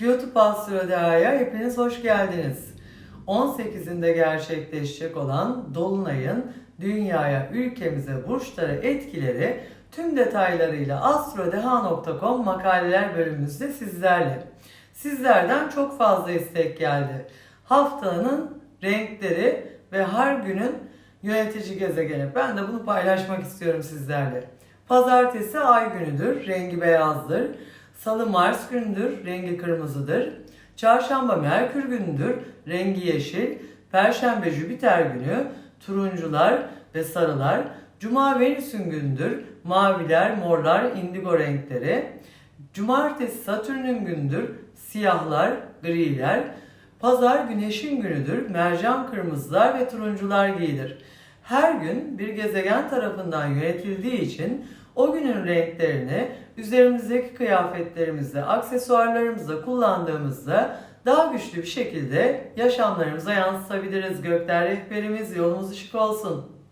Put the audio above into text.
YouTube Astrodea'ya hepiniz hoş geldiniz. 18'inde gerçekleşecek olan Dolunay'ın dünyaya, ülkemize, burçlara etkileri tüm detaylarıyla astrodeha.com makaleler bölümümüzde sizlerle. Sizlerden çok fazla istek geldi. Haftanın renkleri ve her günün yönetici gezegeni. Ben de bunu paylaşmak istiyorum sizlerle. Pazartesi ay günüdür, rengi beyazdır. Salı Mars günüdür, rengi kırmızıdır. Çarşamba Merkür günüdür, rengi yeşil. Perşembe Jüpiter günü, turuncular ve sarılar. Cuma Venüs'ün günüdür, maviler, morlar, indigo renkleri. Cumartesi Satürn'ün gündür, siyahlar, griler. Pazar Güneş'in günüdür, mercan kırmızılar ve turuncular giyilir. Her gün bir gezegen tarafından yönetildiği için o günün renklerini üzerimizdeki kıyafetlerimizde, aksesuarlarımızda kullandığımızda daha güçlü bir şekilde yaşamlarımıza yansıtabiliriz. Gökler rehberimiz, yolumuz ışık olsun.